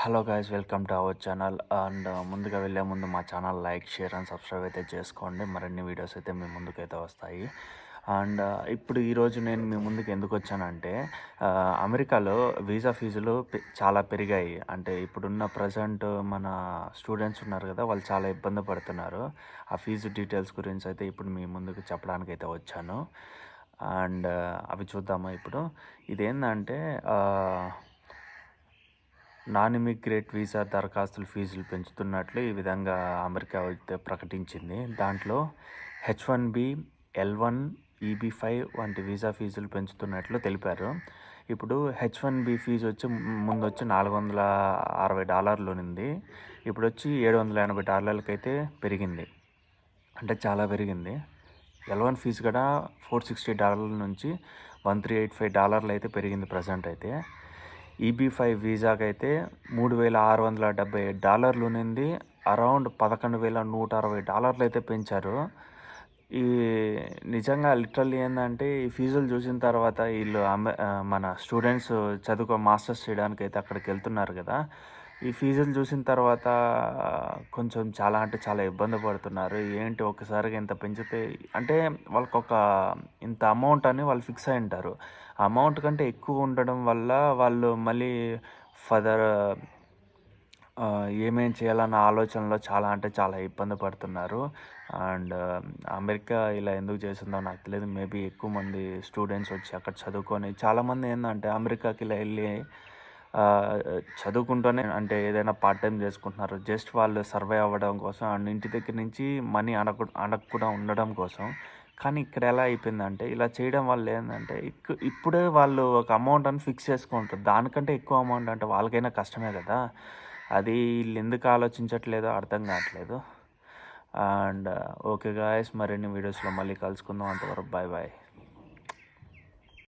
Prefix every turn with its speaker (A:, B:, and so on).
A: Hello guys welcome to our channel and ముందుగా వెళ్ళే ముందు మా channel like share and subscribe అయితే చేసుకోండి. మరిన్ని వీడియోస్ అయితే మీ ముందుకైతే వస్తాయి. అండ్ uh, ఇప్పుడు ఈరోజు నేను మీ ముందుకు ఎందుకు వచ్చానంటే అమెరికాలో వీసా ఫీజులు చాలా పెరిగాయి. అంటే ఇప్పుడున్న ప్రజెంట్ మన స్టూడెంట్స్ ఉన్నారు కదా వాళ్ళు చాలా ఇబ్బంది పడుతున్నారు. ఆ ఫీజు డీటెయిల్స్ గురించి అయితే ఇప్పుడు మీ ముందుకు చెప్పడానికి అయితే వచ్చాను అండ్ uh, అవి చూద్దామా ఇప్పుడు? ఇదేంటంటే నాన్ ఇమిగ్రేట్ వీసా దరఖాస్తుల ఫీజులు పెంచుతున్నట్లు ఈ విధంగా అమెరికా అయితే ప్రకటించింది. దాంట్లో H one B L one EB five వంటి వీసా ఫీజులు పెంచుతున్నట్లు తెలిపారు. ఇప్పుడు హెచ్ వన్ బి ఫీజు వచ్చి ముందు వచ్చి నాలుగు వందల అరవై డాలర్లు ఉంది ఇప్పుడు వచ్చి ఏడు వందల ఎనభై డాలర్లకైతే పెరిగింది. అంటే చాలా పెరిగింది. ఎల్ వన్ ఫీజు కూడా ఫోర్ సిక్స్టీ డాలర్ల నుంచి వన్ త్రీ ఎయిట్ ఫైవ్ డాలర్లు అయితే పెరిగింది ప్రజెంట్ అయితే. ఈబీ ఫైవ్ వీసాకి అయితే మూడు వేల ఆరు వందల డెబ్బై డాలర్లు ఉన్నింది అరౌండ్ పదకొండు వేల నూట అరవై డాలర్లు అయితే పెంచారు. ఈ నిజంగా లిటరల్లీ ఏంటంటే ఈ ఫీజులు చూసిన తర్వాత వీళ్ళు అమె మన స్టూడెంట్స్ చదువుకో మాస్టర్స్ చేయడానికి అయితే అక్కడికి వెళ్తున్నారు కదా. ఈ ఫీజులు చూసిన తర్వాత కొంచెం చాలా అంటే చాలా ఇబ్బంది పడుతున్నారు. ఏంటి ఒక్కసారిగా ఇంత పెంచితే? అంటే వాళ్ళకి ఒక ఇంత అమౌంట్ అని వాళ్ళు ఫిక్స్ అయి ఉంటారు. అమౌంట్ కంటే ఎక్కువ ఉండడం వల్ల వాళ్ళు మళ్ళీ ఫర్దర్ ఏమేం చేయాలన్న ఆలోచనలో చాలా అంటే చాలా ఇబ్బంది పడుతున్నారు. అండ్ అమెరికా ఇలా ఎందుకు చేసిందో నాకు తెలియదు. మేబీ ఎక్కువ మంది స్టూడెంట్స్ వచ్చి అక్కడ చదువుకొని చాలామంది ఏంటంటే అమెరికాకి ఇలా వెళ్ళి చదువుకుంటూనే అంటే ఏదైనా పార్ట్ టైం చేసుకుంటున్నారు. జస్ట్ వాళ్ళు సర్వే అవ్వడం కోసం అండ్ ఇంటి దగ్గర నుంచి మనీ అడగ అడగకుండా ఉండడం కోసం. కానీ ఇక్కడ ఎలా అయిపోయిందంటే ఇలా చేయడం వల్ల ఏంటంటే ఇక్- ఇప్పుడే వాళ్ళు ఒక అమౌంట్ అని ఫిక్స్ చేసుకుంటారు. దానికంటే ఎక్కువ అమౌంట్ అంటే వాళ్ళకైనా కష్టమే కదా. అది వీళ్ళు ఎందుకు ఆలోచించట్లేదో అర్థం కావట్లేదు. అండ్ ఓకే గాయస్ మరిన్ని వీడియోస్లో మళ్ళీ కలుసుకుందాం. అంతవరకు బాయ్ బాయ్